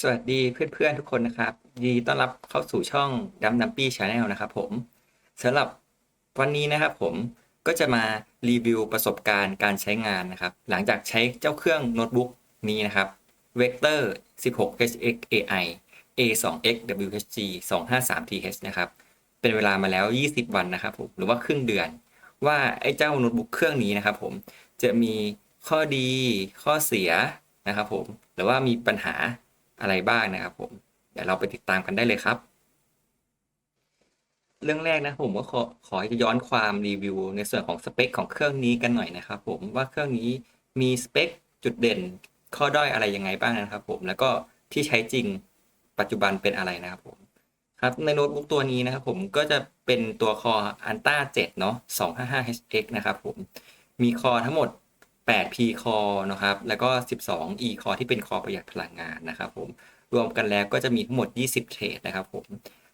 สวัสดีเพื่อนๆทุกคนนะครับยินดีต้อนรับเข้าสู่ช่องดัมดัมปี้ชาแนลนะครับผมสำหรับวันนี้นะครับผมก็จะมารีวิวประสบการณ์การใช้งานนะครับ หลังจากใช้เจ้าเครื่องโน้ตบุ๊กนี้นะครับ Vector 16HX AI A2X WHG 253TH นะครับเป็นเวลามาแล้ว 20 วันนะครับผมหรือว่าครึ่งเดือน ว่าไอ้เจ้าโน้ตบุ๊กเครื่องนี้นะครับผมจะมีข้อดีข้อเสียนะครับผมหรือว่ามีปัญหา อะไรบ้างนะครับผม เดี๋ยวเราไปติดตามกันได้เลยครับ เรื่องแรกนะผมก็ขอขอจะย้อนความรีวิว ในส่วนของสเปคของเครื่องนี้กันหน่อยนะครับผมว่าเครื่องนี้มีสเปคจุดเด่นข้อด้อยอะไรยังไงบ้างนะครับผมแล้วก็ที่ใช้จริงปัจจุบันเป็นอะไรนะครับผมครับในโน้ตบุ๊กตัวนี้นะครับผมก็จะเป็นตัวคอ Anta 7เนาะ 255HX นะครับผม มีคอทั้งหมด 8P คอนะครับ แล้วก็ 12E คอที่เป็นคอประหยัดพลังงานนะครับผม รวมกันแล้วก็จะมีทั้งหมด 20 เทรดนะครับผม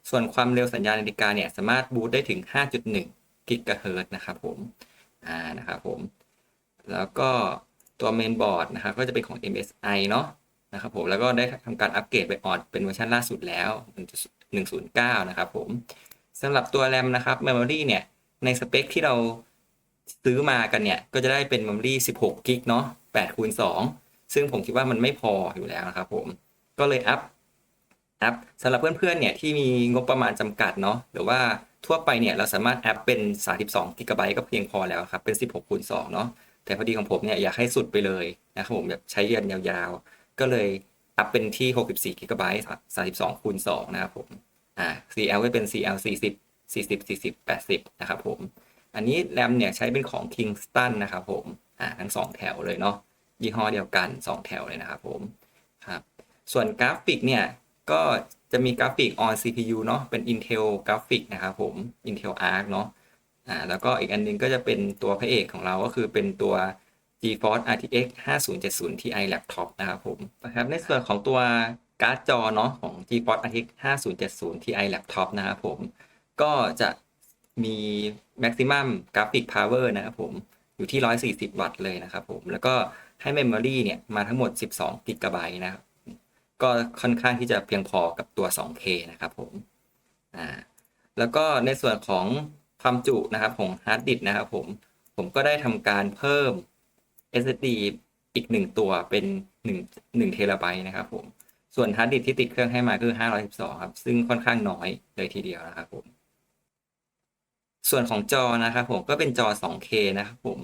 ส่วนความเร็วสัญญาณนาฬิกาเนี่ยสามารถบูตได้ถึง 5.1 กิกะเฮิรต์นะครับผม อ่า นะครับผม แล้วก็ตัวเมนบอร์ดนะครับก็จะเป็นของ MSI เนาะนะครับผม แล้วก็ได้ทำการอัปเกรดไปออดเป็นเวอร์ชันล่าสุดแล้ว 1.09 นะครับผมสำหรับตัวแรมนะครับ Memory เนี่ย ในสเปคที่เรา ซื้อมากันเนี่ย ก็จะได้เป็น Memory 16กิกเนาะ8คูณ2ซึ่งผมคิดว่ามันไม่พออยู่แล้วนะครับผมก็เลยอัพอัพสำหรับเพื่อนๆเนี่ยที่มีงบประมาณจำกัดเนาะหรือว่าทั่วไปเนี่ยเราสามารถอัพเป็น 32กิกะไบต์ก็เพียงพอแล้วครับเป็น 16คูณ2เนาะแต่พอดีของผมเนี่ยอยากให้สุดไปเลยนะครับผมแบบใช้เรียนยาวๆ ก็เลยอัพเป็นที่ 64กิกะไบต์32คูณ2นะครับผมอ่า CL ก็เป็น CL 40 40 40 80 นะครับผม อันนี้แรมเนี่ยใช้เป็นของ Kingston นะครับผมอ่าทั้ง 2 แถวเลยเนาะยี่ห้อเดียวกัน 2 แถวเลยนะครับผมครับส่วนกราฟิกเนี่ยก็จะมีกราฟิก on CPU เนาะเป็น Intel กราฟิกนะครับผม Intel Arc เนาะอ่าแล้วก็อีกอันนึงก็จะเป็นตัวพระเอกของเราก็คือเป็นตัว GeForce RTX 5070 Ti Laptop นะครับผมนะครับในส่วนของตัวการ์ดจอเนาะของ GeForce RTX 5070 Ti Laptop นะครับผมก็จะ มี maximum graphic power นะครับผมอยู่ที่ 140 วัตต์เลยนะครับผมแล้วก็ให้ memory เนี่ยมาทั้งหมด 12กิกะไบต์นะครับก็ค่อนข้างที่จะเพียงพอกับตัว 2K นะครับผมอ่าแล้วก็ในส่วนของความจุนะครับของฮาร์ดดิสนะครับผมผมก็ได้ทำการเพิ่ม SSD อีกหนึ่งตัวเป็น1 1เทราไบต์นะครับผมส่วนฮาร์ดดิสที่ติดเครื่องให้มาคือ 512 ครับ ซึ่งค่อนข้างน้อยเลยทีเดียวนะครับผม ส่วนของจอนะครับผมก็เป็นจอ 2K นะครับผม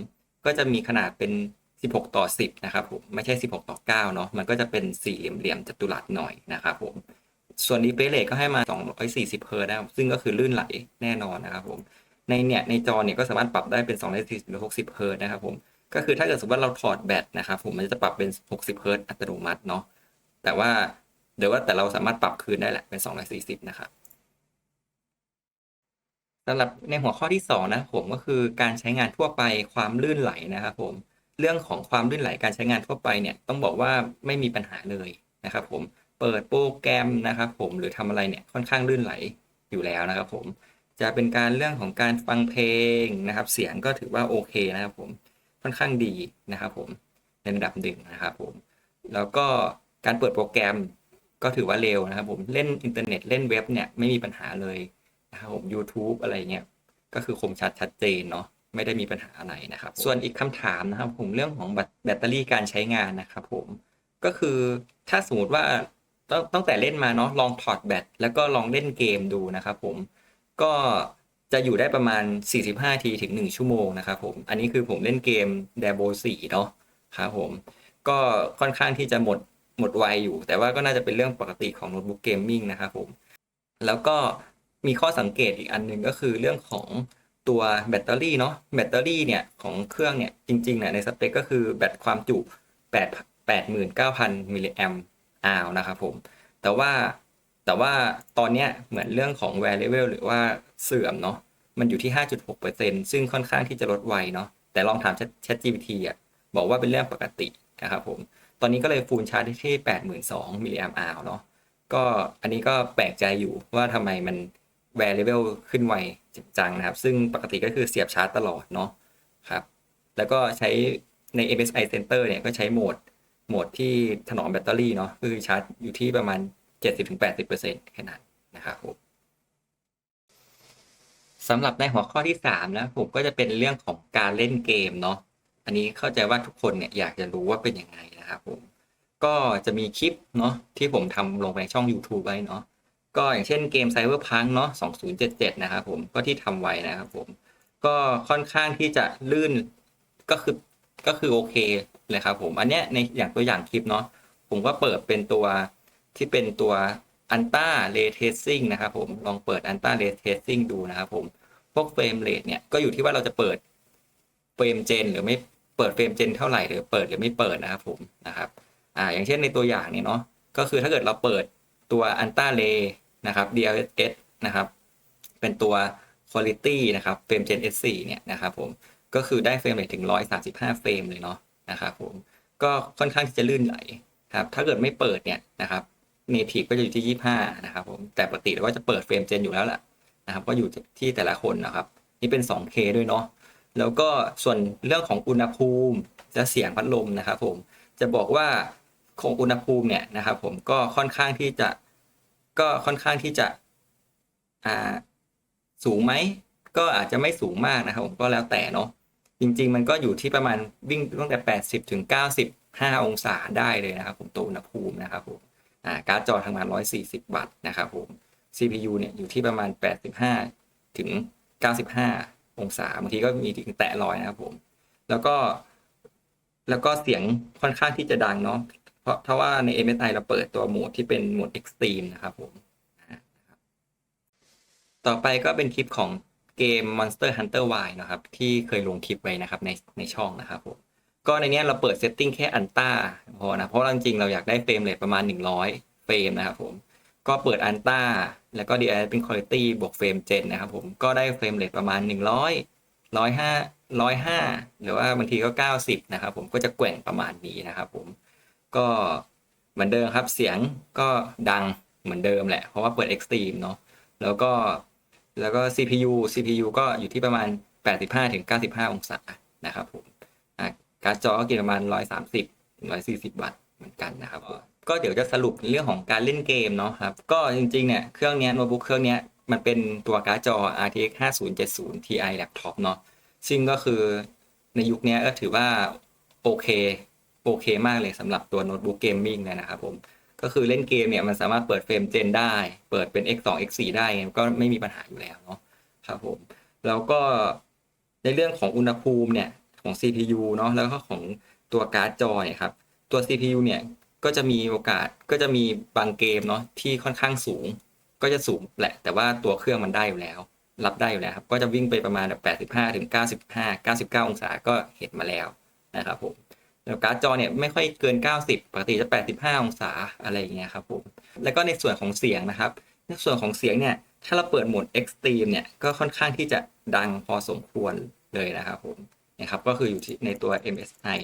ก็จะมีขนาดเป็น 16 ต่อ 10 นะครับผมไม่ใช่ 16 ต่อ9เนาะมันก็จะเป็นสี่เหลี่ยมจัตุรัสหน่อยนะครับผมส่วนดีเ l ล y ก็ให้มา 240เฮิร์ตซ์นะครับซึ่งก็คือลื่นไหลแน่นอนนะครับผมในเนี่ยในจอเนี่ยก็สามารถปรับได้เป็น240หรือ60เฮิร์ตนะครับผมก็คือถ้าเกิดสมมติว่าเราถอดแบตนะครับผมมันจะปรับเป็น 60เฮิร์ตอัตโนมัติเนาะแต่ว่าเดี๋ยวว่าแต่เราสามารถปรับคืนได้แหละเป็น 240 นะครับ สำหรับในหัวข้อที่ 2 นะผมก็คือการใช้งานทั่วไปความลื่นไหลนะครับผมเรื่องของความลื่นไหลการใช้งานทั่วไปเนี่ยต้องบอกว่าไม่มีปัญหาเลยนะครับผมเปิดโปรแกรมนะครับผมหรือทำอะไรเนี่ยค่อนข้างลื่นไหลอยู่แล้วนะครับผมจะเป็นการเรื่องของการฟังเพลงนะครับ เสียงก็ถือว่าโอเคนะครับผมค่อนข้างดีนะครับผมในระดับหนึ่งนะครับผมแล้วก็การเปิดโปรแกรมก็ถือว่าเร็วนะครับผมเล่นอินเทอร์เน็ตเล่นเว็บเนี่ยไม่มีปัญหาเลย นะครับผม YouTube อะไรเงี้ยก็คือคมชัดชัดเจนเนาะไม่ได้มีปัญหาอะไรนะครับ ส่วนอีกคำถามนะครับ ผมเรื่องของแบตเตอรี่การใช้งานนะครับผมก็คือถ้าสมมติว่าตั้งตั้งแต่เล่นมาเนาะลองถอดแบตแล้วก็ลองเล่นเกมดูนะครับผมก็จะอยู่ได้ประมาณ 45 ทีถึง 1 ชั่วโมงนะครับผมอันนี้คือผมเล่นเกม d a b o 4เนาะครับผมก็ค่อนข้างที่จะหมดหมดไวอยู่ แต่ว่าก็น่าจะเป็นเรื่องปกติของโน้ตบุ๊กเกมมิ่งนะครับผมแล้วก็ มีข้อสังเกตอีกอันหนึงก็คือเรื่องของตัวแบตเตอรี่เนาะแบตเตอรี่เนี่ยของเครื่องเนี่ยจริงๆเนี่ยในสเปคก็คือแบตความจุ 8 89,000มิลลิแอมอาวนะครับผม แต่ว่าแต่ว่าตอนเนี้ยเหมือนเรื่องของ wear level หรือว่าเสื่อมเนาะมันอยู่ที่ 5.6%ซึ่งค่อนข้างที่จะลดไวเนาะแต่ลองถาม Chat GPT อะบอกว่าเป็นเรื่องปกตินะครับผม ตอนนี้ก็เลยฟูลชาร์จที่ 82,000มิลลิแอมอาวเนาะก็อันนี้ก็แปลกใจอยู่ว่าทำไมมัน wear level ขึ้นไวจังนะครับ ซึ่งปกติก็คือเสียบชาร์จตลอดเนาะครับ แล้วก็ใช้ใน MSI Center เนี่ยก็ใช้โหมดโหมดที่ถนอมแบตเตอรี่เนาะคือชาร์จอยู่ที่ประมาณ 70-80%แค่นั้นนะครับผมสำหรับในหัวข้อที่3นะผมก็จะเป็นเรื่องของการเล่นเกมเนาะอันนี้เข้าใจว่าทุกคนเนี่ยอยากจะรู้ว่าเป็นยังไงนะครับผมก็จะมีคลิปเนาะที่ผมทำลงไปในช่อง YouTube ไว้เนาะ ก็อย่างเช่นเกม Cyberpunk เนาะ2077 นะครับผมก็ที่ทำไว้นะครับผม ก็ค่อนข้างที่จะลื่นก็คือก็คือโอเคเลยครับผมอันเนี้ยในอย่างตัวอย่างคลิปเนาะผมก็เปิดเป็นตัวที่เป็นตัวอันต้าเรเทสซิ่งนะครับผมลองเปิดอันต้าเรเทสซิ่งดูนะครับผมพวกเฟรมเรทเนี่ยก็อยู่ที่ว่าเราจะเปิดเฟรมเจนหรือไม่เปิดเฟรมเจนเท่าไหร่หรือเปิดหรือไม่เปิดนะครับผมนะครับอ่าอย่างเช่นในตัวอย่างเนี้เนาะก็คือถ้าเกิดเราเปิดตัวอันต้าเร นะครับ DLSS นะครับ เป็นตัว Quality นะครับเฟรม Gen S4 เนี่ยนะครับผมก็คือได้เฟรมเรทถึง 135 เฟรมเลยเนาะนะครับผมก็ค่อนข้างที่จะลื่นไหลครับถ้าเกิดไม่เปิดเนี่ยนะครับ Native ก็จะอยู่ที่ 25 นะครับผมแต่ปกติเราก็จะเปิดเฟรม Gen อยู่แล้วแหละนะครับก็อยู่ที่แต่ละคนนะครับ นี่เป็น 2K ด้วยเนาะแล้วก็ส่วนเรื่องของอุณหภูมิและเสียงพัดลมนะครับผมจะบอกว่าของอุณหภูมิเนี่ยนะครับผมก็ค่อนข้างที่จะ ก็ค่อนข้างที่จะอ่าสูงไหมก็อาจจะไม่สูงมากนะครับผมก็แล้วแต่เนาะจริง ๆ มันก็อยู่ที่ประมาณวิ่งตั้งแต่ 80 ถึง 95 องศาได้เลยนะครับผมตัวอุณหภูมินะครับผมอ่าการ์ดจอทำงาน 140 วัตต์นะครับผม CPU เนี่ยอยู่ที่ประมาณ 85 ถึง 95 องศาบางทีก็มีถึงแตะร้อยนะครับผม แล้วก็แล้วก็เสียงค่อนข้างที่จะดังเนาะ ราะเพราว่าใน MSI เราเปิดตัวโหมดที่เป็นโหมด Extreme นะครับผมต่อไปก็เป็นคลิปของเกม Monster Hunter Y นะครับ ที่เคยลงคลิปไว้นะครับในในช่องนะครับผมก็ในนี้เราเปิดเซตติ้งแค่อันต้าพอนะเพราะจริงๆเราอยากได้เฟรมเรทประมาณ 100 เฟรมนะครับผมก็เปิดอันต้าแล้วก็ DI เป็น Quality บวกเฟรมเจนนะครับผมก็ได้เฟรมเรทประมาณ 100 105 105 หรือว่าบางทีก็ 90 นะครับผมก็จะแกว่งประมาณนี้นะครับผม ก็เหมือนเดิมครับเสียงก็ดังเหมือนเดิมแหละ เพราะว่าเปิด Extreme เนาะแล้วก็แล้วก็ CPU CPU ก็อยู่ที่ประมาณ 85ถึง95 องศานะครับผมการ์ดจอก็กินประมาณ 130ถึง140 วัตต์เหมือนกันนะครับก็เดี๋ยวจะสรุปในเรื่องของการเล่นเกมเนาะครับ ก็จริงๆเนี่ยเครื่องนี้โน้ตบุ๊กเครื่องนี้มันเป็นตัวการ์ดจอ RTX 5070 Ti Laptop เนาะซึ่งก็คือในยุคนี้ก็ถือว่าโอเค โอเคมากเลยสำหรับตัวโน้ตบุ๊กเกมมิ่งนะครับผมก็คือเล่นเกมเนี่ยมันสามารถเปิดเฟรมเจนได้ เปิดเป็น x2 x4 ได้ก็ไม่มีปัญหาอยู่แล้วเนาะครับผมแล้วก็ในเรื่องของอุณหภูมิเนี่ยของ CPU เนาะแล้วก็ของตัวการ์ดจอยครับตัว CPU เนี่ยก็จะมีโอกาสก็จะมีบางเกมเนาะที่ค่อนข้างสูง ก็จะสูงแหละ แต่ว่าตัวเครื่องมันได้อยู่แล้ว รับได้อยู่แล้วครับก็จะวิ่งไปประมาณแบบ85ถึง95 99 องศาก็เห็นมาแล้วนะครับผม แล้วการ์ดจอเนี่ยไม่ค่อยเกิน 90 ปกติจะ 85 องศาอะไรอย่างเงี้ยครับผมแล้วก็ในส่วนของเสียงนะครับ ในส่วนของเสียงเนี่ยถ้าเราเปิดโหมด Extreme เนี่ยก็ค่อนข้างที่จะดังพอสมควรเลยนะครับผมนะครับก็คืออยู่ที่ในตัว MSI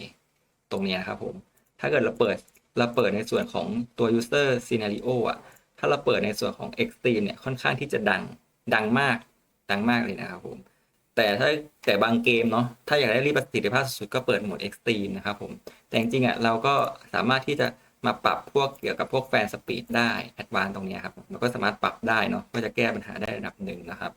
ตรงนี้นะครับผมถ้าเกิดเราเปิดเราเปิดในส่วนของตัว user scenario อะถ้าเราเปิดในส่วนของ extreme เนี่ยค่อนข้างที่จะดังดังมากดังมากเลยนะครับผม แต่ถ้าแต่บางเกมเนาะถ้าอยากได้รีประสิทธิภาพสุดก็เปิดโหมด extreme นะครับผม แต่จริงๆอะเราก็สามารถที่จะมาปรับพวกเกี่ยวกับพวกแฟนสปีดได้ advance ตรงนี้ครับเราก็สามารถปรับได้เนาะก็จะแก้ปัญหาได้ระดับหนึ่งนะครับ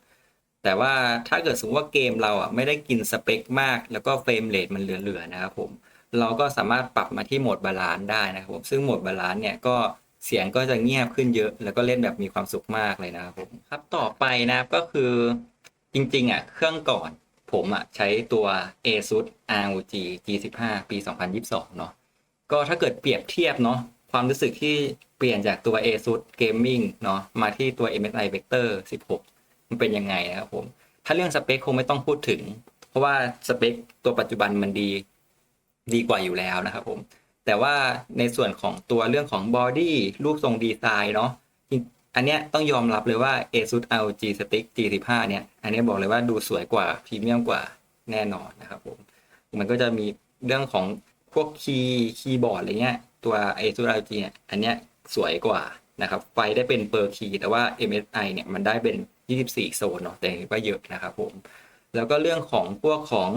แต่ว่าถ้าเกิดสมมติว่าเกมเราอะไม่ได้กินสเปคมาก แล้วก็เฟรมเรทมันเหลือๆนะครับผมเราก็สามารถปรับมาที่โหมดบาลานซ์ได้นะครับผมซึ่งโหมดบาลานซ์เนี่ยก็เสียงก็จะเงียบขึ้นเยอะ แล้วก็เล่นแบบมีความสุขมากเลยนะครับผมครับต่อไปนะครับก็คือ จริงๆอะเครื่องก่อนผมอะใช้ตัว ASUS ROG G15 ปี 2022 เนาะก็ถ้าเกิดเปรียบเทียบเนาะความรู้สึกที่เปลี่ยนจากตัว ASUS Gaming เนาะมาที่ตัว MSI Vector 16 มันเป็นยังไงนะครับผม ถ้าเรื่องสเปคคงไม่ต้องพูดถึง เพราะว่าสเปคตัวปัจจุบันมันดีดีกว่าอยู่แล้วนะครับผม แต่ว่าในส่วนของตัวเรื่องของบอดี้รูปทรงดีไซน์เนาะ อันเนี้ยต้องยอมรับเลยว่า ASUS ROG Stick G15 เนี่ย อันนี้บอกเลยว่าดูสวยกว่าพรีเมียมกว่าแน่นอนนะครับผม มันก็จะมีเรื่องของพวกคีย์คีย์บอร์ดอะไรเงี้ย ตัว ASUS ROG เนี่ย อันเนี้ยสวยกว่านะครับ ไฟได้เป็นเปอร์คีย์แต่ว่า MSI เนี่ยมันได้เป็น 24 โซนเนาะ แต่ก็เยอะนะครับผม แล้วก็เรื่องของพวกของ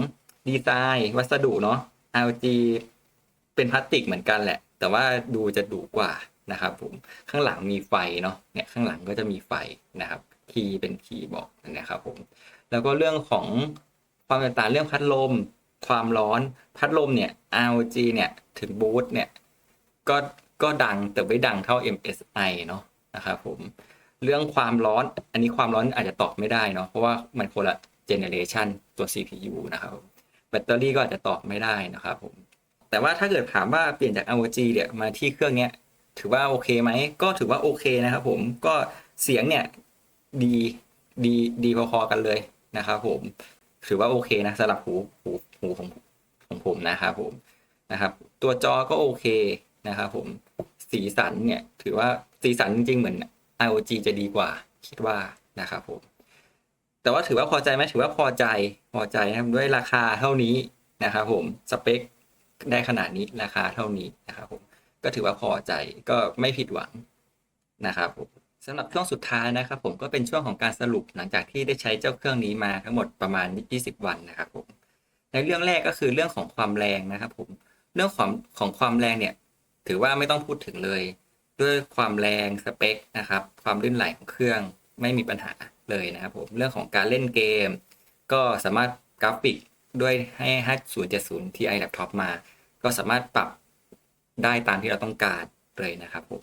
ดีไซน์วัสดุเนาะ LG เป็นพลาสติกเหมือนกันแหละ แต่ว่าดูจะดุกว่า นะครับผมข้างหลังมีไฟเนาะเนี่ยข้างหลังก็จะมีไฟนะครับคีย์เป็นคีย์บอกนะครับผมแล้วก็เรื่องของความแตกต่างเรื่องพัดลมความร้อนพัดลมเนี่ย ROG เนี่ยถึงบูทเนี่ยก็ก็ดังแต่ไม่ดังเท่า MSI เนาะนะครับผมเรื่องความร้อนอันนี้ความร้อนอาจจะตอบไม่ได้เนาะเพราะว่ามันคนละเจเนเรชันตัว CPU นะครับแบตเตอรี่ก็อาจจะตอบไม่ได้นะครับผมแต่ว่าถ้าเกิดถามว่าเปลี่ยนจาก ROG เนี่ยมาที่เครื่องเนี้ย ถือว่าโอเคไหม ก็ถือว่าโอเคนะครับผมก็เสียงเนี่ยดีดีดีพอๆกันเลยนะครับผมถือว่าโอเคนะสำหรับหูหูหูของของผมนะครับผมนะครับ ตัวจอก็โอเคนะครับผมสีสันเนี่ยถือว่าสีสันจริงๆเหมือน ROG จะดีกว่า คิดว่านะครับผมแต่ว่าถือว่าพอใจไหมถือว่าพอใจพอใจนะครับด้วยราคาเท่านี้นะครับผมสเปคได้ขนาดนี้ราคาเท่านี้นะครับผม ก็ถือว่าพอใจก็ไม่ผิดหวังนะครับสำหรับช่วงสุดท้ายนะครับ ผมก็เป็นช่วงของการสรุปหลังจากที่ได้ใช้เจ้าเครื่องนี้มาทั้งหมดประมาณ 20 วันนะครับผมในเรื่องแรกก็คือเรื่องของความแรงนะครับ ผมเรื่องของของความแรงเนี่ย ถือว่าไม่ต้องพูดถึงเลย ด้วยความแรงสเปคนะครับ ความลื่นไหลของเครื่องไม่มีปัญหาเลยนะครับผมเรื่องของการเล่นเกม ก็สามารถกราฟิกด้วยให้ 5070 Ti Laptop มา ก็สามารถปรับ ได้ตามที่เราต้องการเลยนะครับผม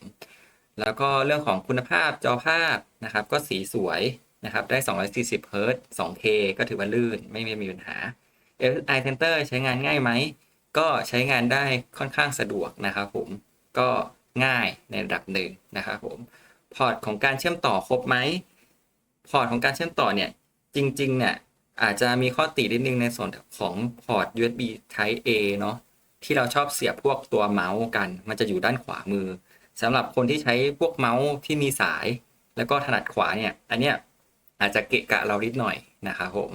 แล้วก็เรื่องของคุณภาพจอภาพนะครับ ก็สีสวยนะครับ ได้ 240 Hz 2K ก็ถือว่าลื่นไม่ไม่มีปัญหา i Center ใช้งานง่ายไหม ก็ใช้งานได้ค่อนข้างสะดวกนะครับผม ก็ง่ายในระดับหนึ่งนะครับผม พอร์ตของการเชื่อมต่อครบไหม พอร์ตของการเชื่อมต่อเนี่ย จริงๆเนี่ยอาจจะมีข้อตินิดนึงในส่วนของพอร์ต USB Type A เนาะ ที่เราชอบเสียบพวกตัวเมาส์กัน มันจะอยู่ด้านขวามือสำหรับคนที่ใช้พวกเมาส์ที่มีสาย แล้วก็ถนัดขวาเนี่ยอันเนี้ยอาจจะเกะกะเรานิดหน่อยนะครับผม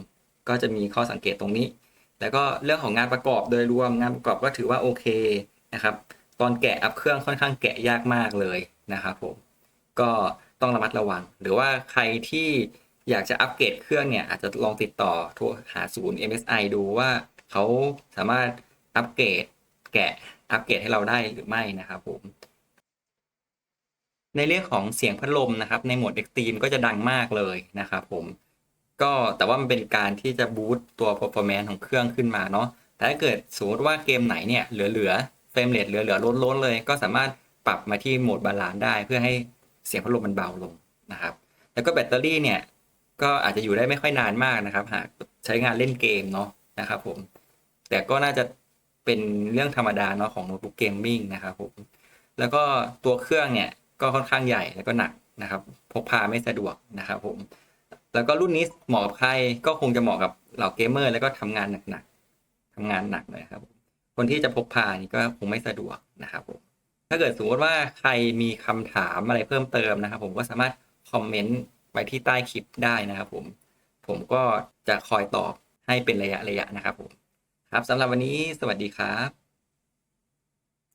ก็จะมีข้อสังเกตตรงนี้ แล้วก็เรื่องของงานประกอบโดยรวมงานประกอบก็ถือว่าโอเคนะครับตอนแกะอัพเครื่องค่อนข้างแกะยากมากเลยนะครับผมก็ต้องระมัดระวัง หรือว่าใครที่อยากจะอัปเกรดเครื่องเนี่ยอาจจะลองติดต่อโทรหาศูนย์ MSI ดูว่าเขาสามารถอัปเกรด แกะอัปเกรดให้เราได้หรือไม่นะครับผม ในเรื่องของเสียงพัดลมนะครับ ในโหมด Extreme ก็จะดังมากเลยนะครับผมก็แต่ว่ามันเป็นการที่จะบูตตัว performance ของเครื่องขึ้นมาเนาะแต่ถ้าเกิดสมมติว่าเกมไหนเนี่ยเหลือๆเฟรมเรทเหลือๆล้นๆเลย ก็สามารถปรับมาที่โหมดบาลานซ์ได้เพื่อให้เสียงพัดลมมันเบาลงนะครับ แล้วก็แบตเตอรี่เนี่ยก็อาจจะอยู่ได้ไม่ค่อยนานมากนะครับ หากใช้งานเล่นเกมเนาะนะครับผม แต่ก็น่าจะ เป็นเรื่องธรรมดาเนาะของโน้ตบุ๊กเกมมิ่งนะครับผมแล้วก็ตัวเครื่องเนี่ยก็ค่อนข้างใหญ่แล้วก็หนักนะครับ พกพาไม่สะดวกนะครับผมแล้วก็รุ่นนี้เหมาะกับใครก็คงจะเหมาะกับเหล่าเกมเมอร์ แล้วก็ทำงานหนักๆทำงานหนักเลยครับ คนที่จะพกพานี่ก็คงไม่สะดวกนะครับผมถ้าเกิดสมมติว่าใครมีคำถามอะไรเพิ่มเติมนะครับ ผมก็สามารถคอมเมนต์ไว้ที่ใต้คลิปได้นะครับ ผม ผมก็จะคอยตอบให้เป็นระยะระยะนะครับผม ครับสำหรับวันนี้สวัสดีครับ